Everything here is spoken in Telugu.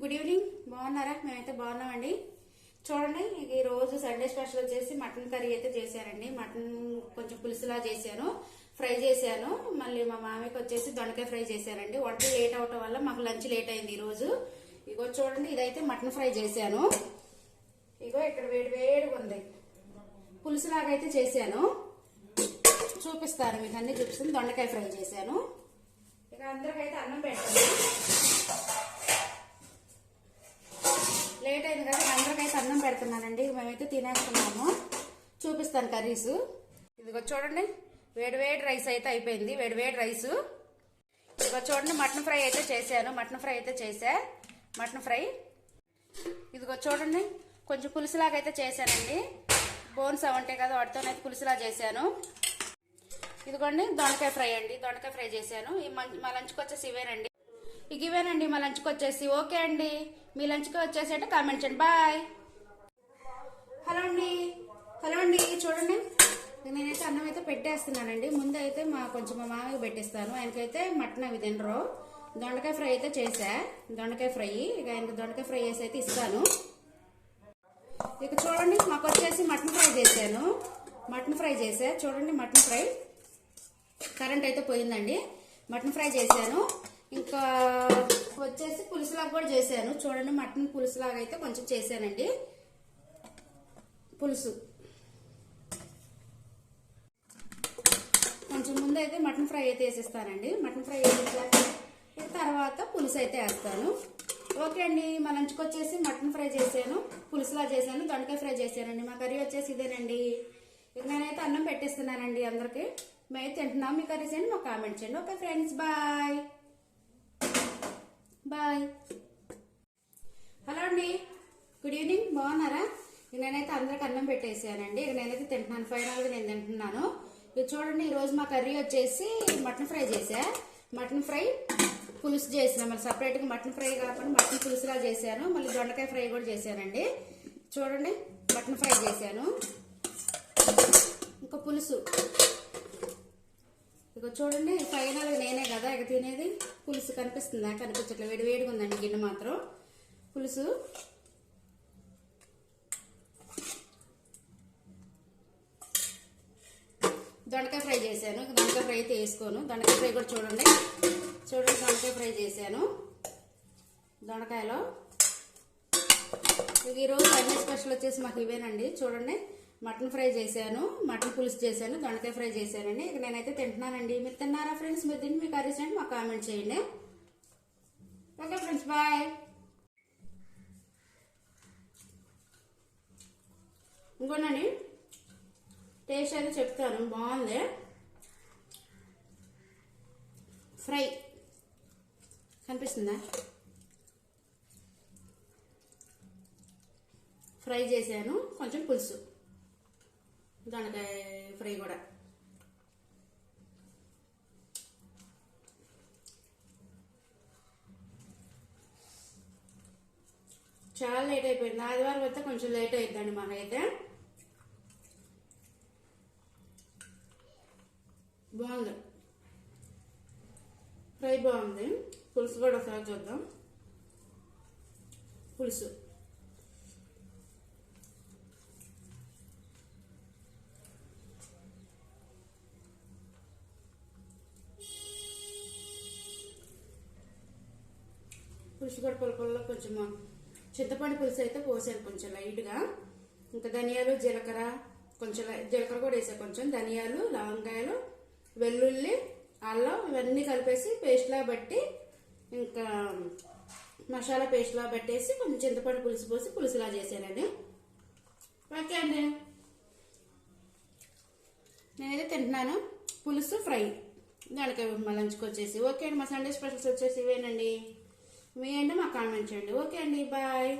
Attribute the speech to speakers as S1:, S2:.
S1: Good evening. బాగున్నారా? మేమైతే బాగున్నామండి. చూడండి ఈ రోజు సండే స్పెషల్ వచ్చేసి మటన్ కర్రీ అయితే చేశానండి మటన్ కొంచెం పులుసులా చేశాను ఫ్రై చేశాను. మళ్ళీ మా మామయ్యకి వచ్చేసి దొండకాయ ఫ్రై చేశానండి వంట లేట్ అవటం వల్ల మాకు లంచ్ లేట్ అయింది ఈరోజు. రోజు ఇగో చూడండి ఇదైతే మటన్ ఫ్రై చేశాను. ఇగో ఇక్కడ వేడి వేడిగా ఉంది. పులుసులాగా అయితే చేశాను. చూపిస్తాను మీకు అన్ని చూపిస్తుంది దొండకాయ ఫ్రై చేశాను. ఇక అందరికైతే అన్నం పెట్టాను లేట్ అయింది కదా అందరికైతే అన్నం పెడుతున్నానండి. మేమైతే తినేస్తున్నాము. చూపిస్తాను కర్రీస్. ఇదిగో చూడండి వేడి వేడి రైస్ అయితే అయిపోయింది. వేడి వేడి రైస్. ఇదిగో చూడండి మటన్ ఫ్రై అయితే చేశాను. మటన్ ఫ్రై అయితే చేసా మటన్ ఫ్రై. ఇదిగో చూడండి కొంచెం పులుసులాగా అయితే చేశానండి. బోన్స్ అవంటే ఉంటాయి కదా వాటితోనైతే పులుసులా చేశాను. ఇదిగోండి దొండకాయ ఫ్రై అండి. దొండకాయ ఫ్రై చేశాను. ఈ మం- మా లంచ్కి వచ్చేసి ఇవేనండి. ఇక ఇవేనండి మా లంచ్కి వచ్చేసి. ఓకే అండి. మీ లంచ్కి వచ్చేసి అంటే కామెంట్ చేయండి. బాయ్. హలో అండి. హలో అండి. చూడండి. నేనైతే అన్నం అయితే పెట్టేస్తున్నానండి. ముందు అయితే మా కొంచెం మా మామయ్యకి పెట్టేస్తాను. ఆయనకైతే మటన్ అవి తినరు. దొండకాయ ఫ్రై అయితే చేసా దొండకాయ ఫ్రై. ఇక ఆయనకి దొండకాయ ఫ్రై చేసి అయితే ఇస్తాను. ఇక చూడండి మాకు వచ్చేసి మటన్ ఫ్రై చేశాను. మటన్ ఫ్రై చేసా చూడండి మటన్ ఫ్రై. కరెంట్ అయితే పోయిందండి. మటన్ ఫ్రై చేశాను. ఇంకా వచ్చేసి పులుసులాగా కూడా చేశాను. చూడండి మటన్ పులుసులాగా అయితే కొంచెం చేశానండి. పులుసు. కొంచెం ముందు అయితే మటన్ ఫ్రై అయితే వేసేస్తానండి. మటన్ ఫ్రై వేసేసాక తర్వాత పులుసు అయితే వేస్తాను. ఓకే అండి మా లంచ్కి వచ్చేసి మటన్ ఫ్రై చేశాను. పులుసులా చేశాను దొండకాయ ఫ్రై చేశానండి. మా కర్రీ వచ్చేసి ఇదేనండి. ఇక నేనైతే అన్నం పెట్టేస్తున్నానండి అందరికీ. మేము తింటున్నాం మీ కర్రీస్ చేయండి మాకు కామెంట్ చేయండి. ఓకే ఫ్రెండ్స్ బాయ్ హలో అండి గుడ్ ఈవినింగ్ బాగున్నారా? నేనైతే అందరికి అన్నం పెట్టేసానండి. ఇక నేనైతే తింటున్నాను. ఫైనల్గా నేను తింటున్నాను. ఇది చూడండి ఈరోజు మా కర్రీ వచ్చేసి మటన్ ఫ్రై చేసా మటన్ ఫ్రై పులుసు చేసిన. మళ్ళీ సపరేట్గా మటన్ ఫ్రై కాకుండా మటన్ పులుసులా చేశాను. మళ్ళీ దొండకాయ ఫ్రై కూడా చేశానండి. చూడండి మటన్ ఫ్రై చేశాను. ఇంకా పులుసు. ఇక చూడండి ఫైనల్ నేనే కదా ఇక తినేది. పులుసు కనిపిస్తుందా. కనిపించట్లేదు వేడి వేడిగా ఉందండి గిన్నె మాత్రం. పులుసు. దొండకాయ ఫ్రై చేశాను. దొండకాయ ఫ్రై అయితే వేసుకోను. దొండకాయ ఫ్రై కూడా చూడండి. చూడండి దొండకాయ ఫ్రై చేశాను. దొండకాయలో. ఇక ఈరోజు అన్ని స్పెషల్ వచ్చేసి మాకు ఇవేనండి. చూడండి మటన్ ఫ్రై చేశాను. మటన్ పులుసు చేశాను. దొండకాయ ఫ్రై చేశానండి. ఇక నేనైతే తింటున్నానండి. మీరు తిన్నారా ఫ్రెండ్స్? మీరు తిని మీకు కర్రీస్ మాకు కామెంట్ చేయండి. Okay friends bye. ఇంకోనండి. టేస్ట్ అయితే చెప్తాను. బాగుంది. ఫ్రై. కనిపిస్తుందా? ఫ్రై చేశాను. కొంచెం పులుసు. దొండకాయ ఫ్రై కూడా. చాలా లేట్ అయిపోయింది. ఆదివారం అయితే కొంచెం లేట్ అయిద్దండి మనకైతే బాగుంది. ఫ్రై బాగుంది. పులుసు కూడా ఒకసారి చూద్దాం. పులుసు. పులుసు కూడా పులపల్లో కొంచెం చింతపండు పులుసు అయితే పోసాను కొంచెం లైట్గా. ఇంకా ధనియాలు జీలకర్ర కొంచెం జీలకర్ర కూడా వేసాను కొంచెం. ధనియాలు లవంగాయలు వెల్లుల్లి అల్లం ఇవన్నీ కలిపేసి పేస్ట్లా బట్టి ఇంకా మసాలా పేస్ట్లా పెట్టేసి కొంచెం చింతపండు పులుసు పోసి పులుసులా చేశానండి ఓకే అండి. నేనైతే తింటున్నాను. పులుసు ఫ్రై. దానికి మా లంచ్కి వచ్చేసి. ఓకే అండి మా సండే స్పెషల్స్ వచ్చేసి ఇవేనండి. మీ అంటే మాకు కామెంట్ చేయండి. ఓకే అండి బాయ్.